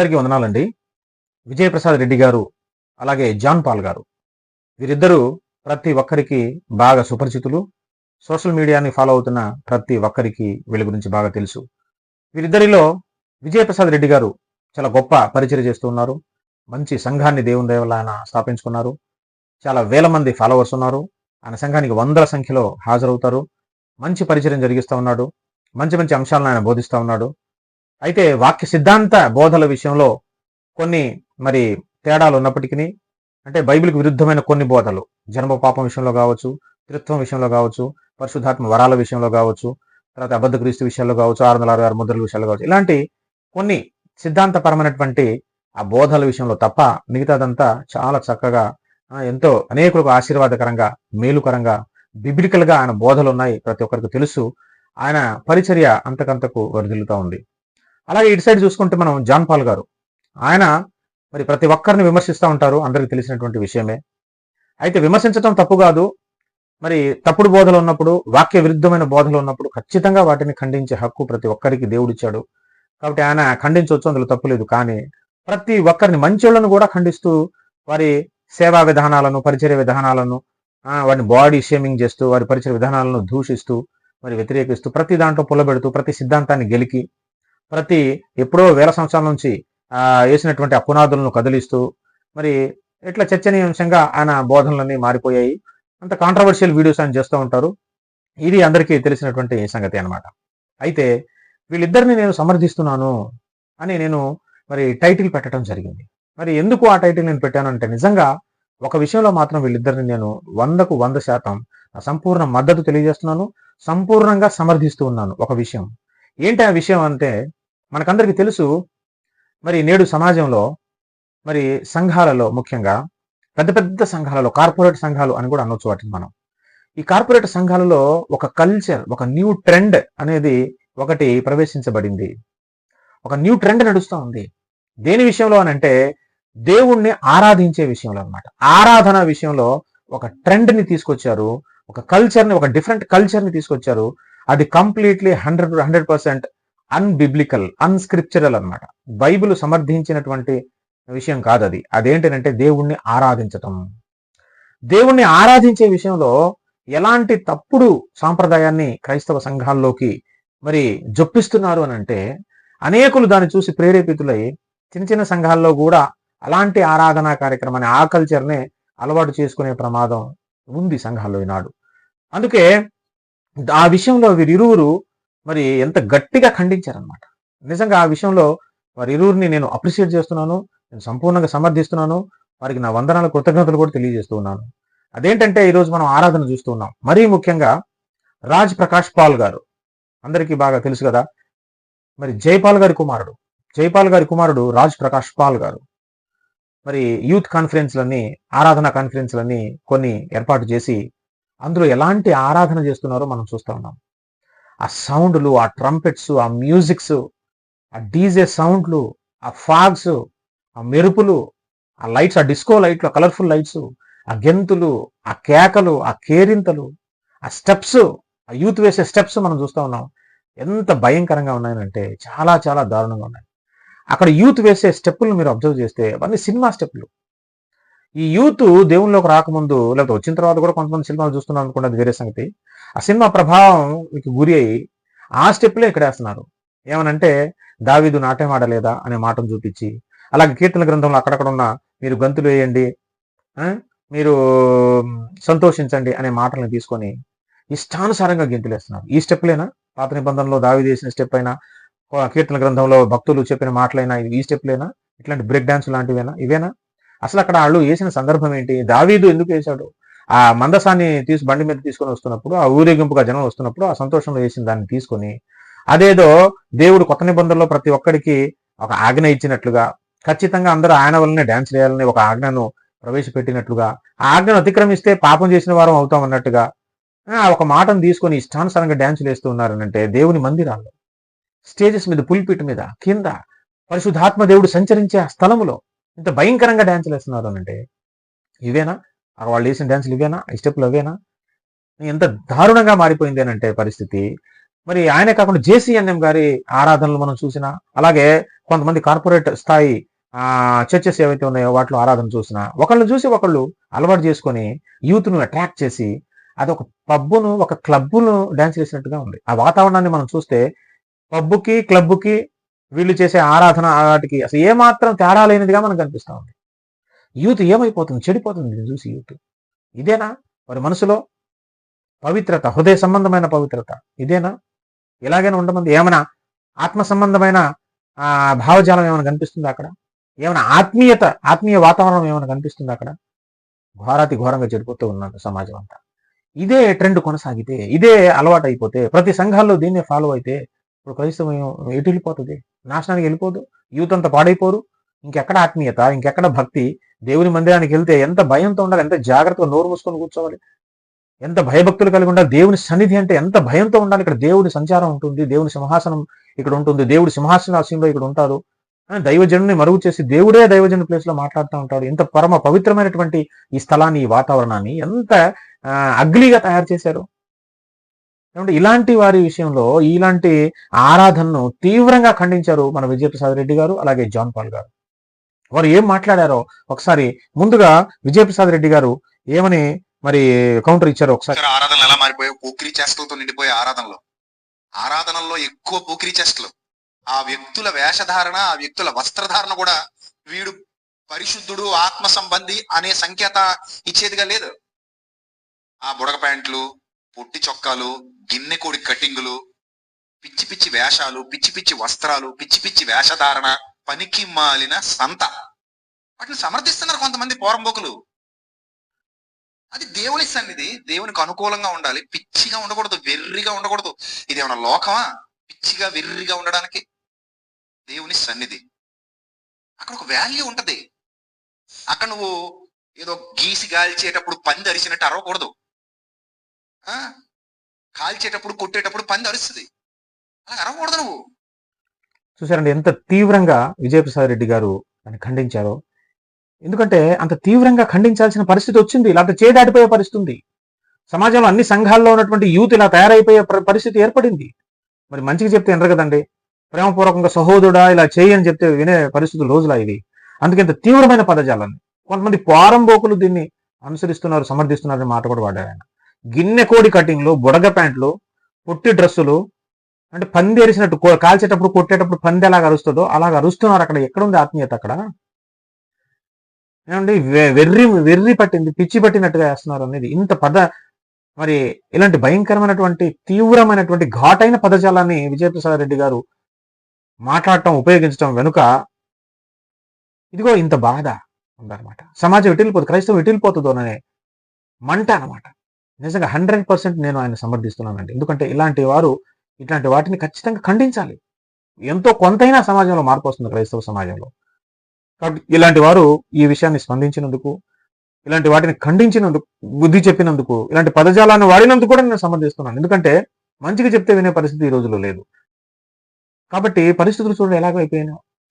అందరికీ వందనాలండి. విజయప్రసాద్ రెడ్డి గారు అలాగే జాన్ పాల్ గారు. వీరిద్దరూ ప్రతి ఒక్కరికి బాగా సుపరిచితులు. సోషల్ మీడియాని ఫాలో అవుతున్న ప్రతి ఒక్కరికి వీళ్ళ గురించి బాగా తెలుసు. వీరిద్దరిలో విజయప్రసాద్ రెడ్డి గారు చాలా గొప్ప పరిచయం చేస్తూ ఉన్నారు. మంచి సంఘాన్ని దేవుని దేవుళ్ళ ఆయన స్థాపించుకున్నారు. చాలా వేల మంది ఫాలోవర్స్ ఉన్నారు. ఆయన సంఘానికి వందల సంఖ్యలో హాజరవుతారు. మంచి పరిచయం జరిగిస్తూ ఉన్నాడు. మంచి మంచి అంశాలను ఆయన బోధిస్తూ ఉన్నాడు. అయితే వాక్య సిద్ధాంత బోధల విషయంలో కొన్ని మరి తేడాలు ఉన్నప్పటికీ అంటే బైబిల్కి విరుద్ధమైన కొన్ని బోధలు జన్మ పాపం విషయంలో కావచ్చు త్రిత్వం విషయంలో కావచ్చు పరిశుద్ధాత్మ వరాల విషయంలో కావచ్చు తర్వాత అబద్ధ క్రీస్తు విషయాల్లో కావచ్చు ఆరు వందల అరవై ఆరు ముద్రల విషయాల్లో కావచ్చు ఇలాంటి కొన్ని సిద్ధాంతపరమైనటువంటి ఆ బోధల విషయంలో తప్ప మిగతాదంతా చాలా చక్కగా ఎంతో అనేకులకు ఆశీర్వాదకరంగా మేలుకరంగా బిబిలికల్గా ఆయన బోధలు ఉన్నాయి. ప్రతి ఒక్కరికి తెలుసు. ఆయన పరిచర్య అంతకంతకు వరిదిల్లుతూ ఉంది. అలాగే ఇటు సైడ్ చూసుకుంటే మనం జాన్ పాల్ గారు. ఆయన మరి ప్రతి ఒక్కరిని విమర్శిస్తూ ఉంటారు అందరికీ తెలిసినటువంటి విషయమే. అయితే విమర్శించడం తప్పు కాదు. మరి తప్పుడు బోధలు ఉన్నప్పుడు వాక్య విరుద్ధమైన బోధలు ఉన్నప్పుడు ఖచ్చితంగా వాటిని ఖండించే హక్కు ప్రతి ఒక్కరికి దేవుడిచ్చాడు. కాబట్టి ఆయన ఖండించవచ్చు అందులో తప్పులేదు కానీ ప్రతి ఒక్కరిని మంచోళ్ళను కూడా ఖండిస్తూ వారి సేవా విధానాలను పరిచర్య విధానాలను వారిని బాడీ షేమింగ్ చేస్తూ వారి పరిచయ విధానాలను దూషిస్తూ మరి వ్యతిరేకిస్తూ ప్రతి దాంట్లో పొలబెడుతూ ప్రతి సిద్ధాంతాన్ని గెలికి ప్రతి ఎప్పుడో వేల సంవత్సరాల నుంచి వేసినటువంటి ఆ పునాదులను కదిలిస్తూ మరి ఇట్లా చర్చనీయాంశంగా ఆయన బోధనలన్నీ మారిపోయాయి. అంత కాంట్రవర్షియల్ వీడియోస్ ఆయన చేస్తూ ఉంటారు. ఇది అందరికీ తెలిసినటువంటి సంగతి అనమాట అయితే వీళ్ళిద్దరిని నేను సమర్థిస్తున్నాను అని నేను మరి టైటిల్ పెట్టడం జరిగింది. మరి ఎందుకు ఆ టైటిల్ నేను పెట్టానంటే నిజంగా ఒక విషయంలో మాత్రం వీళ్ళిద్దరిని నేను వందకు వంద శాతం సంపూర్ణ మద్దతు తెలియజేస్తున్నాను. సంపూర్ణంగా సమర్థిస్తూ ఉన్నాను ఒక విషయం. ఏంటి ఆ విషయం అంటే మనకందరికీ తెలుసు మరి నేడు సమాజంలో మరి సంఘాలలో ముఖ్యంగా పెద్ద పెద్ద సంఘాలలో కార్పొరేట్ సంఘాలు అని కూడా అనొచ్చు వాటిని మనం. ఈ కార్పొరేట్ సంఘాలలో ఒక కల్చర్ ఒక న్యూ ట్రెండ్ అనేది ఒకటి ప్రవేశించబడింది. ఒక న్యూ ట్రెండ్ నడుస్తూ ఉంది. దేని విషయంలో అని అంటే దేవుణ్ణి ఆరాధించే విషయంలో అనమాట ఆరాధన విషయంలో ఒక ట్రెండ్ని తీసుకొచ్చారు ఒక కల్చర్ని ఒక డిఫరెంట్ కల్చర్ని తీసుకొచ్చారు. అది completely hundred hundred percent unbiblical unscriptural అన్నమాట. బైబిల్ సమర్థించినటువంటి విషయం కాదు అది అదేంటంటే దేవుణ్ణి ఆరాధించటం. దేవుణ్ణి ఆరాధించే విషయంలో ఎలాంటి తప్పుడు సాంప్రదాయాన్ని క్రైస్తవ సంఘాల్లోకి మరి జొప్పిస్తున్నారు అని అంటే అనేకులు దాన్ని చూసి ప్రేరేపితులై చిన్న చిన్న సంఘాల్లో కూడా అలాంటి ఆరాధనా కార్యక్రమాన్ని ఆ కల్చర్నే అలవాటు చేసుకునే ప్రమాదం ఉంది సంఘాల్లో ఈనాడు. అందుకే ఆ విషయంలో వీరిరువురు మరి ఎంత గట్టిగా ఖండించారనమాట నిజంగా ఆ విషయంలో వారి ఇరువురిని నేను అప్రిషియేట్ చేస్తున్నాను నేను సంపూర్ణంగా సమర్థిస్తున్నాను వారికి నా వందనాల కృతజ్ఞతలు కూడా తెలియజేస్తూ ఉన్నాను. అదేంటంటే ఈరోజు మనం ఆరాధన చూస్తూ ఉన్నాం. మరీ ముఖ్యంగా రాజ్ ప్రకాష్ పాల్ గారు. అందరికీ బాగా తెలుసు కదా. మరి జైపాల్ గారి కుమారుడు. జైపాల్ గారి కుమారుడు రాజ్ ప్రకాష్ పాల్ గారు. మరి యూత్ కాన్ఫరెన్స్లన్నీ ఆరాధన కాన్ఫరెన్స్లన్నీ కొన్ని ఏర్పాటు చేసి అందులో ఎలాంటి ఆరాధన చేస్తున్నారో మనం చూస్తూ ఉన్నాం. ఆ సౌండ్లు ఆ ట్రంపెట్స్ ఆ మ్యూజిక్స్ ఆ డీజే సౌండ్లు ఆ ఫాగ్స్ ఆ మెరుపులు ఆ లైట్స్ ఆ డిస్కో లైట్లు ఆ కలర్ఫుల్ లైట్స్ ఆ గెంతులు ఆ కేకలు ఆ కేరింతలు ఆ స్టెప్స్ ఆ యూత్ వేసే స్టెప్స్ మనం చూస్తూ ఉన్నాం. ఎంత భయంకరంగా ఉన్నాయనంటే చాలా చాలా దారుణంగా ఉన్నాయి. అక్కడ యూత్ వేసే స్టెప్పులు మీరు అబ్జర్వ్ చేస్తే అవన్నీ సినిమా స్టెప్పులు ఈ యూత్ దేవుళ్ళలోకి రాకముందు లేకపోతే వచ్చిన తర్వాత కూడా కొంతమంది సినిమాలు చూస్తున్నాం అనుకుంటే అది వేరే సంగతి. ఆ సినిమా ప్రభావంకి గురి అయ్యి ఆ స్టెప్లే ఇక్కడేస్తున్నారు ఏమనంటే దావీదు నాట్యం ఆడలేదా అనే మాటను చూపించి అలాగే కీర్తన గ్రంథంలో అక్కడక్కడ ఉన్న మీరు గంతులు వేయండి మీరు సంతోషించండి అనే మాటలను తీసుకొని ఇష్టానుసారంగా గెంతులేస్తున్నారు ఈ స్టెప్లేనా పాత నిబంధనలో దావి చేసిన స్టెప్ అయినా కీర్తన గ్రంథంలో భక్తులు చెప్పిన మాటలైనా ఈ స్టెప్లేనా ఇట్లాంటి బ్రేక్ డాన్స్ లాంటివేనా? ఇవేనా? అసలు అక్కడ వాళ్ళు వేసిన సందర్భం ఏంటి? దావీదు ఎందుకు వేశాడు? ఆ మందసాన్ని తీసి బండి మీద తీసుకొని వస్తున్నప్పుడు ఆ ఊరేగింపుగా జనం వస్తున్నప్పుడు ఆ సంతోషంలో వేసిన దాన్ని తీసుకొని అదేదో దేవుడు కొత్త నిబంధనలో ప్రతి ఒక్కడికి ఒక ఆజ్ఞ ఇచ్చినట్లుగా ఖచ్చితంగా అందరూ ఆయన వల్లనే డాన్స్ చేయాలని ఒక ఆజ్ఞను ప్రవేశపెట్టినట్లుగా ఆ ఆజ్ఞను అతిక్రమిస్తే పాపం చేసిన వారం అవుతాం అన్నట్టుగా ఒక మాటను తీసుకొని ఇష్టానుసారంగా డాన్సులు వేస్తూ ఉన్నారనంటే దేవుని మందిరాల్లో స్టేజెస్ మీద పుల్పిట్ మీద కింద పరిశుద్ధాత్మ దేవుడు సంచరించే ఆ స్థలములో ఇంత భయంకరంగా డాన్సులు వేస్తున్నారు అనంటే ఇవేనా? వాళ్ళు వేసిన డ్యాన్స్లు ఇవేనా? ఈ స్టెప్లు అవేనా? ఎంత దారుణంగా మారిపోయింది అని అంటే పరిస్థితి. మరి ఆయనే కాకుండా జేసీఎన్ఎం గారి ఆరాధనలు మనం చూసినా అలాగే కొంతమంది కార్పొరేట్ స్థాయి ఆ చర్చెస్ ఏవైతే ఉన్నాయో వాటిలో ఆరాధన చూసినా ఒకళ్ళు చూసి ఒకళ్ళు అలవాటు చేసుకొని యూత్ను అట్రాక్ట్ చేసి అది ఒక పబ్బును ఒక క్లబ్బును డాన్స్ చేసినట్టుగా ఉంది. ఆ వాతావరణాన్ని మనం చూస్తే పబ్బుకి క్లబ్బుకి వీళ్ళు చేసే ఆరాధన వాటికి అసలు ఏమాత్రం తేడా లేనిదిగా మనకు కనిపిస్తూ ఉంది. యూత్ ఏమైపోతుంది? చెడిపోతుంది దీన్ని చూసి యూత్. ఇదేనా? వారి మనసులో పవిత్రత హృదయ సంబంధమైన పవిత్రత. ఇదేనా? ఇలాగైనా ఉండమంది. ఏమైనా ఆత్మ సంబంధమైన భావజాలం ఏమైనా కనిపిస్తుంది అక్కడ? ఏమైనా ఆత్మీయత ఆత్మీయ వాతావరణం ఏమైనా కనిపిస్తుంది అక్కడ? ఘోరాతి ఘోరంగా చెడిపోతూ ఉన్నాడు సమాజం అంతా. ఇదే ట్రెండ్ కొనసాగితే ఇదే అలవాటు అయిపోతే ప్రతి సంఘాల్లో దీన్నే ఫాలో అయితే ఇప్పుడు క్రైస్తవం ఎటు వెళ్ళిపోతుంది? నాశనానికి వెళ్ళిపోదు? యూత్ అంతా పాడైపోరు? ఇంకెక్కడ ఆత్మీయత? ఇంకెక్కడ భక్తి? దేవుని మందిరానికి వెళ్తే ఎంత భయంతో ఉండాలి ఎంత జాగ్రత్తగా నోరు మూసుకొని కూర్చోవాలి ఎంత భయభక్తులు కలిగి ఉండాలి దేవుని సన్నిధి అంటే ఎంత భయంతో ఉండాలి ఇక్కడ దేవుడి సంచారం ఉంటుంది దేవుని సింహాసనం ఇక్కడ ఉంటుంది దేవుడి సింహాసనాసీంలో ఇక్కడ ఉంటారు. దైవజనుని మరుగు చేసి దేవుడే దైవజను ప్లేస్లో మాట్లాడుతూ ఉంటాడు. ఇంత పరమ పవిత్రమైనటువంటి ఈ స్థలాన్ని ఈ వాతావరణాన్ని ఎంత అగ్లీగా తయారు చేశారు. ఏమంటే ఇలాంటి వారి విషయంలో ఇలాంటి ఆరాధనను తీవ్రంగా ఖండించారు మన విజయప్రసాద్ రెడ్డి గారు అలాగే జాన్ పాల్ గారు. వారు ఏం మాట్లాడారో ఒకసారి ముందుగా విజయప్రసాద్ రెడ్డి గారు ఏమని మరి కౌంటర్ ఇచ్చారు ఒకసారి. ఆరాధనలు ఎలా మారిపోయాయి పోకిరి చేష్టలతో నిండిపోయే ఆరాధనలు. ఆరాధనల్లో ఎక్కువ పోకిరి చేష్టలు. ఆ వ్యక్తుల వేషధారణ ఆ వ్యక్తుల వస్త్రధారణ కూడా వీడు పరిశుద్ధుడు ఆత్మ సంబంధి అనే సంకేత ఇచ్చేదిగా లేదు. ఆ బుడగ ప్యాంట్లు పొట్టి చొక్కాలు గిన్నె కోడి కటింగులు పిచ్చి పిచ్చి వేషాలు పిచ్చి పిచ్చి వస్త్రాలు పిచ్చి పిచ్చి వేషధారణ పనికి మాలిన సంత. వాటిని సమర్థిస్తున్నారు కొంతమంది పోరంబోకులు అది దేవుని సన్నిధి దేవునికి అనుకూలంగా ఉండాలి. పిచ్చిగా ఉండకూడదు వెర్రిగా ఉండకూడదు. ఇది ఏమైనా లోకమా? పిచ్చిగా వెర్రిగా ఉండడానికి దేవుని సన్నిధి. అక్కడ ఒక వాల్యూ ఉంటది. అక్కడ నువ్వు ఏదో గీసి గాల్చేటప్పుడు పంది అరిచినట్టు అరవకూడదు. ఆ? కాల్చేటప్పుడు కొట్టేటప్పుడు పంది అరుస్తుంది. అలా అరవకూడదు నువ్వు. చూసారండి ఎంత తీవ్రంగా విజయప్రసాద్ రెడ్డి గారు దాన్ని ఖండించారో. ఎందుకంటే అంత తీవ్రంగా ఖండించాల్సిన పరిస్థితి వచ్చింది లేకపోతే చేదాటిపోయే పరిస్థితి ఉంది సమాజంలో అన్ని సంఘాల్లో ఉన్నటువంటి యూత్ ఇలా తయారైపోయే పరిస్థితి ఏర్పడింది. మరి మంచిగా చెప్తే ఎనరు కదండి. ప్రేమపూర్వకంగా సహోదరుడా ఇలా చేయని చెప్తే వినే పరిస్థితులు రోజులా ఇవి. అందుకే ఇంత తీవ్రమైన పదజాలని కొంతమంది పారంబోకులు దీన్ని అనుసరిస్తున్నారు సమర్థిస్తున్నారు మాట కూడా వాడారు ఆయన. గిన్నె కోడి కటింగ్లు బుడగ ప్యాంట్లు పొట్టి డ్రెస్సులు అంటే పంది ఎరిసినట్టు కాల్చేటప్పుడు కొట్టేటప్పుడు పంది ఎలాగ అరుస్తుందో అలాగ అరుస్తున్నారు అక్కడ. ఎక్కడుంది ఆత్మీయత అక్కడ? ఏమండి వెర్రి వెర్రి పట్టింది పిచ్చి పట్టినట్టుగా వేస్తున్నారు అనేది. ఇంత పద మరి ఇలాంటి భయంకరమైనటువంటి తీవ్రమైనటువంటి ఘాటైన పదజాలాన్ని విజయప్రసాద్ రెడ్డి గారు మాట్లాడటం ఉపయోగించడం వెనుక ఇదిగో ఇంత బాధ ఉందన్నమాట. సమాజం ఎటిల్లిపోతుంది క్రైస్తవం ఎటిల్లిపోతుందో మంట అన్నమాట. నిజంగా హండ్రెడ్ పర్సెంట్ నేను ఆయన సమర్థిస్తున్నానండి. ఎందుకంటే ఇలాంటి వారు ఇట్లాంటి వాటిని ఖచ్చితంగా ఖండించాలి. ఎంతో కొంతైనా సమాజంలో మార్పు వస్తుంది క్రైస్తవ సమాజంలో. కాబట్టి ఇలాంటి వారు ఈ విషయాన్ని స్పందించినందుకు ఇలాంటి వాటిని ఖండించినందుకు బుద్ధి చెప్పినందుకు ఇలాంటి పదజాలాన్ని వాడినందుకు కూడా నేను సమర్థిస్తున్నాను ఎందుకంటే మంచిగా చెప్తే వినే పరిస్థితి ఈ రోజుల్లో లేదు. కాబట్టి పరిస్థితులు చూడండి ఎలాగో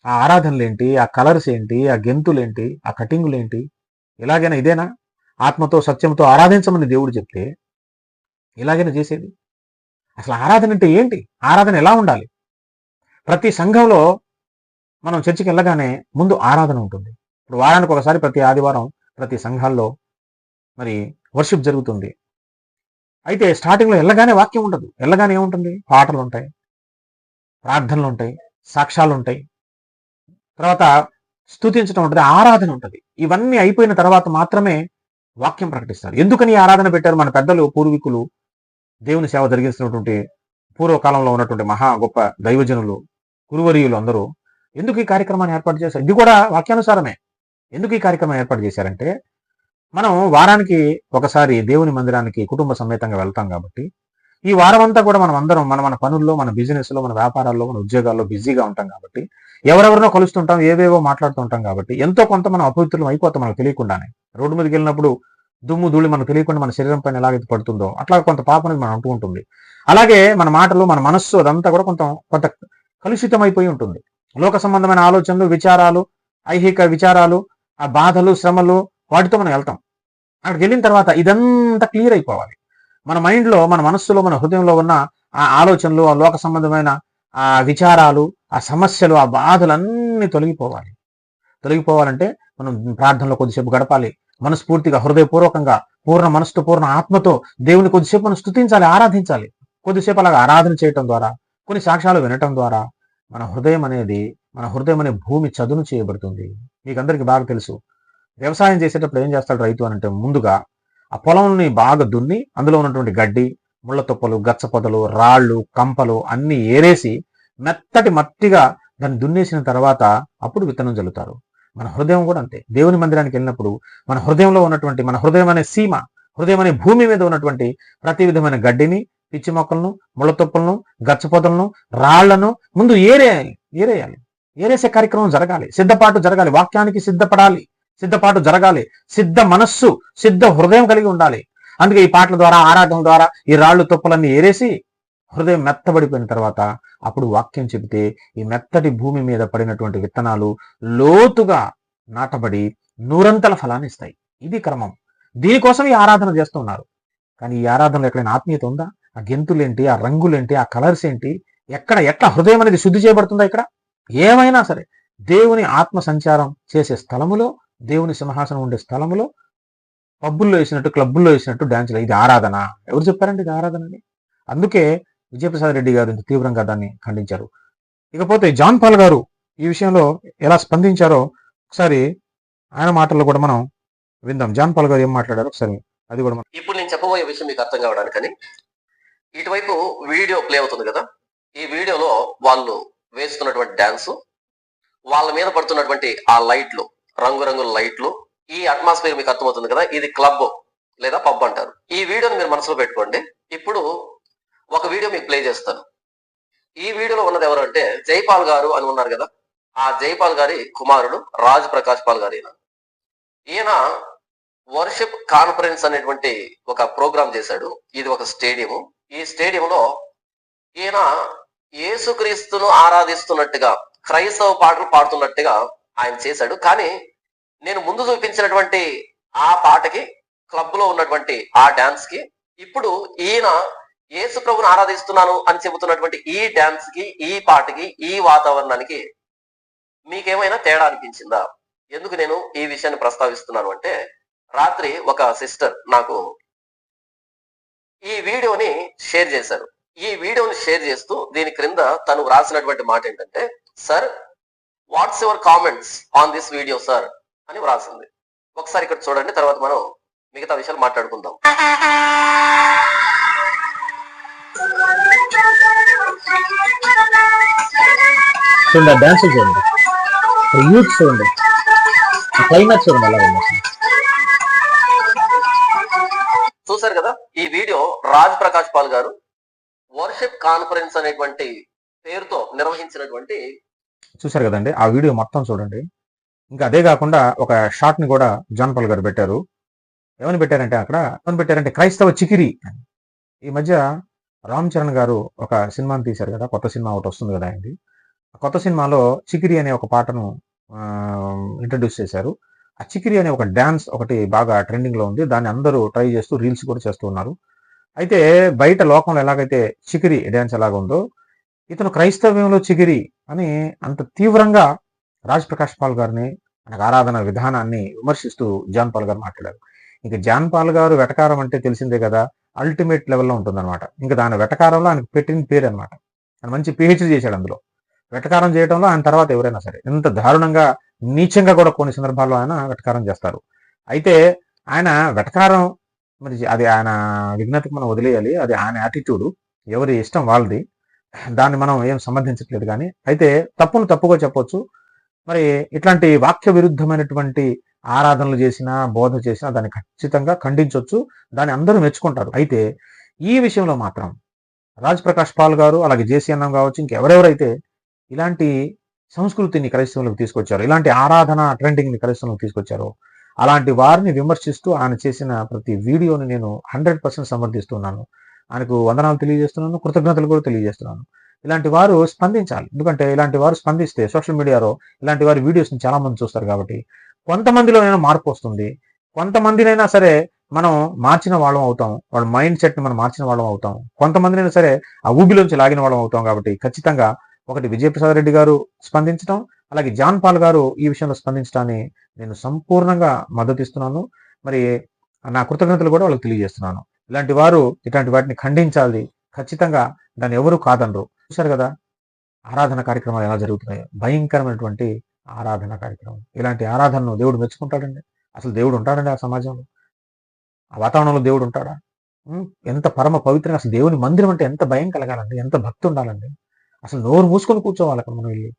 ఆ ఆరాధనలు ఏంటి ఆ కలర్స్ ఏంటి ఆ గెంతులు ఏంటి ఆ కటింగులు ఏంటి ఇలాగైనా ఇదేనా? ఆత్మతో సత్యంతో ఆరాధించమని దేవుడు చెప్తే ఇలాగైనా చేసేది? అసలు ఆరాధన అంటే ఏంటి? ఆరాధన ఎలా ఉండాలి? ప్రతి సంఘంలో మనం చర్చికి వెళ్ళగానే ముందు ఆరాధన ఉంటుంది. ఇప్పుడు వారానికి ఒకసారి ప్రతి ఆదివారం ప్రతి సంఘాల్లో మరి వర్షిప్ జరుగుతుంది. అయితే స్టార్టింగ్లో వెళ్ళగానే వాక్యం ఉండదు. వెళ్ళగానే ఏముంటుంది? పాటలు ఉంటాయి. ప్రార్థనలు ఉంటాయి. సాక్ష్యాలు ఉంటాయి. తర్వాత స్థుతించడం ఉంటుంది. ఆరాధన ఉంటుంది. ఇవన్నీ అయిపోయిన తర్వాత మాత్రమే వాక్యం ప్రకటిస్తారు. ఎందుకని ఈ ఆరాధన పెట్టారు మన పెద్దలు పూర్వీకులు? దేవుని సేవ జరిగిస్తున్నటువంటి పూర్వకాలంలో ఉన్నటువంటి మహా గొప్ప దైవజనులు గురువరీయులు అందరూ ఎందుకు ఈ కార్యక్రమాన్ని ఏర్పాటు చేశారు? ఇది కూడా వాక్యానుసారమే. ఎందుకు ఈ కార్యక్రమం ఏర్పాటు చేశారంటే మనం వారానికి ఒకసారి దేవుని మందిరానికి కుటుంబ సమేతంగా వెళ్తాం కాబట్టి ఈ వారం అంతా కూడా మనం అందరం మన మన పనుల్లో మన బిజినెస్లో మన వ్యాపారాల్లో మన ఉద్యోగాల్లో బిజీగా ఉంటాం కాబట్టి ఎవరెవరినో కలుస్తుంటాం ఏవేవో మాట్లాడుతూ ఉంటాం కాబట్టి ఎంతో కొంత మనం అపవిత్రులం అయిపోతాం మనకు తెలియకుండానే. రోడ్డు మీదకి వెళ్ళినప్పుడు దుమ్ము ధూళి మనకు తెలియకుండా మన శరీరం పైన ఎలాగైతే పడుతుందో అట్లా కొంత పాపం అనేది మనం అంటూ ఉంటుంది. అలాగే మన మాటలు మన మనస్సు అదంతా కూడా కొంత కొంత కలుషితం అయిపోయి ఉంటుంది. లోక సంబంధమైన ఆలోచనలు విచారాలు ఐహిక విచారాలు ఆ బాధలు శ్రమలు వాటితో మనం వెళ్తాం. అక్కడికి వెళ్ళిన తర్వాత ఇదంతా క్లియర్ అయిపోవాలి. మన మైండ్లో మన మనస్సులో మన హృదయంలో ఉన్న ఆ ఆలోచనలు ఆ లోక సంబంధమైన ఆ విచారాలు ఆ సమస్యలు ఆ బాధలు అన్నీ తొలగిపోవాలి. తొలగిపోవాలంటే మనం ప్రార్థనలో కొద్దిసేపు గడపాలి. మనస్ఫూర్తిగా హృదయపూర్వకంగా పూర్ణ మనస్సు పూర్ణ ఆత్మతో దేవుని కొద్దిసేపు మనం స్తుతించాలి ఆరాధించాలి. కొద్దిసేపు అలాగా ఆరాధన చేయటం ద్వారా కొన్ని సాక్ష్యాలు వినటం ద్వారా మన హృదయం అనేది మన హృదయం అనే భూమి చదును చేయబడుతుంది. మీకు అందరికీ బాగా తెలుసు. వ్యవసాయం చేసేటప్పుడు ఏం చేస్తాడు రైతు అని అంటే ముందుగా ఆ పొలంని బాగా దున్ని అందులో ఉన్నటువంటి గడ్డి ముళ్ళ తుప్పలు గచ్చ పొదలు రాళ్ళు కంపలు అన్ని ఏరేసి మెత్తటి మట్టిగా దాన్ని దున్నేసిన తర్వాత అప్పుడు విత్తనం చల్లుతారు మన హృదయం కూడా అంతే. దేవుని మందిరానికి వెళ్ళినప్పుడు మన హృదయంలో ఉన్నటువంటి మన హృదయం అనే సీమ హృదయం అనే భూమి మీద ఉన్నటువంటి ప్రతి విధమైన గడ్డిని పిచ్చి మొక్కలను ముళ్ళతొప్పులను గచ్చపొదలను రాళ్ళను ముందు ఏరే ఏరేయాలి. ఏరేసే కార్యక్రమం జరగాలి. సిద్ధపాటు జరగాలి. వాక్యానికి సిద్ధపడాలి. సిద్ధపాటు జరగాలి. సిద్ధ మనస్సు సిద్ధ హృదయం కలిగి ఉండాలి. అందుకే ఈ పాటల ద్వారా ఆరాధన ద్వారా ఈ రాళ్ళు తుప్పలన్నీ ఏరేసి హృదయం మెత్తబడిపోయిన తర్వాత అప్పుడు వాక్యం చెబితే ఈ మెత్తటి భూమి మీద పడినటువంటి విత్తనాలు లోతుగా నాటబడి నూరంతల ఫలాన్ని ఇస్తాయి. ఇది క్రమం. దీనికోసం ఈ ఆరాధన చేస్తున్నారు కానీ ఈ ఆరాధనలో ఎక్కడైనా ఆత్మీయత ఉందా? ఆ గెంతులేంటి? ఆ రంగులేంటి? ఆ కలర్స్ ఏంటి? ఎక్కడ ఎట్లా హృదయం అనేది శుద్ధి చేయబడుతుందా ఇక్కడ? ఏమైనా సరే. దేవుని ఆత్మ సంచారం చేసే స్థలములో దేవుని సింహాసనం ఉండే స్థలములో పబ్బుల్లో వేసినట్టు క్లబ్బుల్లో వేసినట్టు డాన్సులు ఇది ఆరాధన. ఎవరు చెప్పారండి ఇది ఆరాధన అని? అందుకే విజయప్రసాద్ రెడ్డి గారు ఇంత తీవ్రంగా దాన్ని ఖండించారు. ఇకపోతే జాన్ పాల్ గారు ఈ విషయంలో ఎలా స్పందించారో ఒకసారి ఆయన మాటల్లో కూడా మనం విందాం. జాన్ పాల్ గారు ఏం మాట్లాడారు ఒకసారి అది కూడా మనం ఇప్పుడు నేను చెప్పబోయే విషయం మీకు అర్థం కావడానికని. ఇటువైపు వీడియో ప్లే అవుతుంది కదా. ఈ వీడియోలో వాళ్ళు వేస్తున్నటువంటి డాన్స్ వాళ్ళ మీద పడుతున్నటువంటి ఆ లైట్లు రంగురంగుల లైట్లు ఈ అట్మాస్ఫియర్ మీకు అర్థమవుతుంది కదా ఇది క్లబ్ లేదా పబ్ అంటారు. ఈ వీడియోని మీరు మనసులో పెట్టుకోండి. ఇప్పుడు ఒక వీడియో మీకు ప్లే చేస్తాను. ఈ వీడియోలో ఉన్నది ఎవరు అంటే జైపాల్ గారు అని ఉన్నారు కదా. ఆ జైపాల్ గారి కుమారుడు రాజ్ ప్రకాష్ పాల్ గారు ఈయన. ఈయన వర్షిప్ కాన్ఫరెన్స్ అనేటువంటి ఒక ప్రోగ్రాం చేశాడు. ఇది ఒక స్టేడియం ఈ స్టేడియంలో ఈయన యేసుక్రీస్తును ఆరాధిస్తున్నట్టుగా క్రైస్తవ పాటలు పాడుతున్నట్టుగా ఆయన చేశాడు. కానీ నేను ముందు చూపించినటువంటి ఆ పాటకి క్లబ్లో ఉన్నటువంటి ఆ డాన్స్కి ఇప్పుడు ఈయన యేసు ప్రభుని ఆరాధిస్తున్నాను అని చెబుతున్నటువంటి ఈ డ్యాన్స్కి ఈ పాటకి ఈ వాతావరణానికి మీకేమైనా తేడా అనిపించిందా? ఎందుకు నేను ఈ విషయాన్ని ప్రస్తావిస్తున్నాను అంటే రాత్రి ఒక సిస్టర్ నాకు ఈ వీడియోని షేర్ చేశారు. ఈ వీడియోని షేర్ చేస్తూ దీని క్రింద తను వ్రాసినటువంటి మాట ఏంటంటే sir what's your comments on this video sir అని వ్రాసింది. ఒకసారి ఇక్కడ చూడండి తర్వాత మనం మిగతా విషయాలు మాట్లాడుకుందాం. చూడండి డాన్స్ చూడండి. యూత్ చూడండి. క్లైమాక్స్ చూడండి అలా ఉంది. చూసారు కదా? ఈ video Raj Prakash Paul garu worship conference అనేటువంటి పేరుతో నిర్వహించినటువంటి చూశారు కదండి? ఆ వీడియో మొత్తం చూడండి. ఇంకా అదే కాకుండా ఒక షాట్ని కూడా జాన్ పాల్ గారు పెట్టారు. ఏమని పెట్టారంటే అక్కడ? ఏమని పెట్టారంటే క్రైస్తవ చికిరి. ఈ మధ్య రామ్ చరణ్ గారు ఒక సినిమాని తీశారు కదా కొత్త సినిమా ఒకటి వస్తుంది కదా ఆయనది. ఆ కొత్త సినిమాలో చికిరి అనే ఒక పాటను ఇంట్రడ్యూస్ చేశారు. ఆ చికిరి అనే ఒక డ్యాన్స్ ఒకటి బాగా ట్రెండింగ్లో ఉంది. దాన్ని అందరూ ట్రై చేస్తూ రీల్స్ కూడా చేస్తూ ఉన్నారు. అయితే బయట లోకంలో ఎలాగైతే చికిరి డ్యాన్స్ ఎలాగుందో ఇతను క్రైస్తవ్యంలో చికిరి అని అంత తీవ్రంగా రాజ్ ప్రకాష్ పాల్ గారిని మనకు ఆరాధన విధానాన్ని విమర్శిస్తూ జాన్ పాల్ గారు మాట్లాడారు. ఇంక జాన్ పాల్ గారు వెటకారం అంటే తెలిసిందే కదా అల్టిమేట్ లెవెల్లో ఉంటుందన్నమాట. ఇంకా దాని వెటకారంలో ఆయనకు పెట్టిన పేరు అనమాట ఆయన మంచి పిహెచ్డి చేశాడు అందులో. వెటకారం చేయడంలో ఆయన తర్వాత ఎవరైనా సరే ఎంత దారుణంగా నీచంగా కూడా కొన్ని సందర్భాల్లో ఆయన వెటకారం చేస్తారు. అయితే ఆయన వెటకారం మరి అది ఆయన విజ్ఞతకు మనం వదిలేయాలి అది ఆయన యాటిట్యూడ్ ఎవరి ఇష్టం వాళ్ళది దాన్ని మనం ఏం సంబంధించట్లేదు కానీ అయితే తప్పును తప్పుగా చెప్పొచ్చు. మరి ఇట్లాంటి వాక్య విరుద్ధమైనటువంటి ఆరాధనలు చేసినా బోధ చేసినా దాన్ని ఖచ్చితంగా ఖండించవచ్చు దాన్ని అందరూ మెచ్చుకుంటారు. అయితే ఈ విషయంలో మాత్రం రాజ్ ప్రకాష్ పాల్ గారు అలాగే జేసీ అన్నం కావచ్చు ఇంకెవరెవరైతే ఇలాంటి సంస్కృతిని క్రైస్తవులకు తీసుకొచ్చారు ఇలాంటి ఆరాధన ట్రెండింగ్ని తీసుకొచ్చారు తీసుకొచ్చారో అలాంటి వారిని విమర్శిస్తూ ఆయన చేసిన ప్రతి వీడియోని నేను హండ్రెడ్ పర్సెంట్ సమర్థిస్తున్నాను. ఆయనకు వందనాలు తెలియజేస్తున్నాను కృతజ్ఞతలు కూడా తెలియజేస్తున్నాను. ఇలాంటి వారు స్పందించాలి. ఎందుకంటే ఇలాంటి వారు స్పందిస్తే సోషల్ మీడియాలో ఇలాంటి వారి వీడియోస్ని చాలా మంది చూస్తారు కాబట్టి కొంతమందిలోనైనా మార్పు వస్తుంది. కొంతమందినైనా సరే మనం మార్చిన వాళ్ళం అవుతాం. వాళ్ళ మైండ్ సెట్ని మనం మార్చిన వాళ్ళం అవుతాం. కొంతమందినైనా సరే ఆ ఊబిలోంచి లాగిన వాళ్ళం అవుతాం కాబట్టి ఖచ్చితంగా ఒకటి విజయప్రసాద్ రెడ్డి గారు స్పందించడం అలాగే జాన్ పాల్ గారు ఈ విషయంలో స్పందించడాన్ని నేను సంపూర్ణంగా మద్దతు ఇస్తున్నాను. మరి నా కృతజ్ఞతలు కూడా వాళ్ళకి తెలియజేస్తున్నాను. ఇలాంటి వారు ఇట్లాంటి వాటిని ఖండించాలి. ఖచ్చితంగా దాన్ని ఎవరు కాదనరు చూశారు కదా? ఆరాధన కార్యక్రమాలు ఎలా జరుగుతున్నాయో. భయంకరమైనటువంటి ఆరాధన కార్యక్రమం. ఇలాంటి ఆరాధనను దేవుడు మెచ్చుకుంటాడండి. అసలు దేవుడు ఉంటాడండి ఆ సమాజంలో? ఆ వాతావరణంలో దేవుడు ఉంటాడా? ఎంత పరమ పవిత్రంగా అసలు దేవుని మందిరం అంటే ఎంత భయం కలగాలండి? ఎంత భక్తి ఉండాలండి? అసలు నోరు మూసుకొని కూర్చోవాలి అక్కడ మనం వెళ్ళి.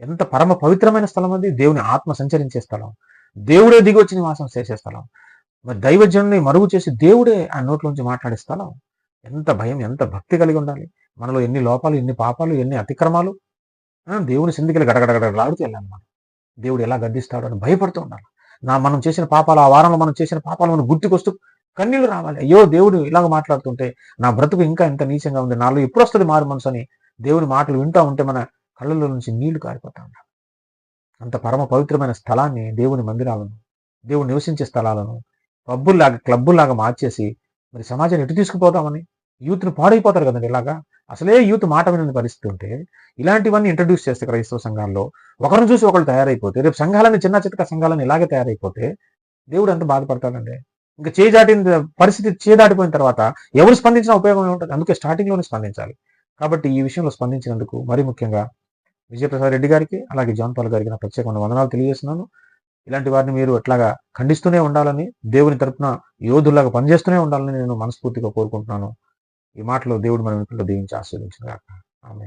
ఎంత పరమ పవిత్రమైన స్థలం అది? దేవుని ఆత్మ సంచరించే స్థలం. దేవుడే దిగి వచ్చి నివాసం చేసే స్థలం. మరి దైవజనుని మరుగు చేసి దేవుడే ఆ నోట్లోంచి మాట్లాడే స్థలం. ఎంత భయం ఎంత భక్తి కలిగి ఉండాలి? మనలో ఎన్ని లోపాలు ఎన్ని పాపాలు ఎన్ని అతిక్రమాలు? దేవుని సిందికలు గడగడగడలాడుతూ వెళ్ళాలి దేవుడు ఎలా గడ్డిస్తాడు అని భయపడుతూ ఉండాలి నా మనం చేసిన పాపాలు ఆ వారంలో మనం చేసిన పాపాలు మనం గుర్తుకొస్తూ కన్నీళ్ళు రావాలి. అయ్యో దేవుడు ఇలాగ మాట్లాడుతుంటే నా బ్రతుకు ఇంకా ఎంత నీచంగా ఉంది నాలో ఎప్పుడు వస్తుంది మారు మనసు అని దేవుని మాటలు వింటూ ఉంటే మన కళ్ళలో నుంచి నీళ్ళు కారిపోతా ఉండాలి అంత పరమ పవిత్రమైన స్థలాన్ని దేవుని మందిరాలను దేవుడు నివసించే స్థలాలను పబ్బుల్లాగా క్లబ్బుల్లాగా మార్చేసి మరి సమాజాన్ని ఎటు తీసుకుపోతామని యూత్ని పాడైపోతారు కదండి ఇలాగా. అసలే యూత్ మాట వినని పరిస్థితి ఉంటే ఇలాంటివన్నీ ఇంట్రడ్యూస్ చేస్తే క్రైస్తవ సంఘాల్లో ఒకరిని చూసి ఒకళ్ళు తయారైపోతే రేపు సంఘాలని చిన్న చితక సంఘాలను ఇలాగే తయారైపోతే దేవుడు ఎంత బాధపడతాడండి. ఇంకా చేజాటిన పరిస్థితి చేదాటిపోయిన తర్వాత ఎవరు స్పందించినా ఉపయోగం ఉంటుంది అందుకే స్టార్టింగ్లోనే స్పందించాలి. కాబట్టి ఈ విషయంలో స్పందించినందుకు మరి ముఖ్యంగా విజయప్రసాద్ రెడ్డి గారికి అలాగే జాన్ పాల్ గారికి నా ప్రత్యేకమైన వందనాలు తెలియజేస్తున్నాను. ఇలాంటి వారిని మీరు ఎట్లాగా ఖండిస్తూనే ఉండాలని దేవుని తరపున యోధుల్లాగా పనిచేస్తూనే ఉండాలని నేను మనస్ఫూర్తిగా కోరుకుంటున్నాను. ఈ మాటలో దేవుడు మన వెనుకల్లో దీవించి ఆస్వాదించిన ఆమె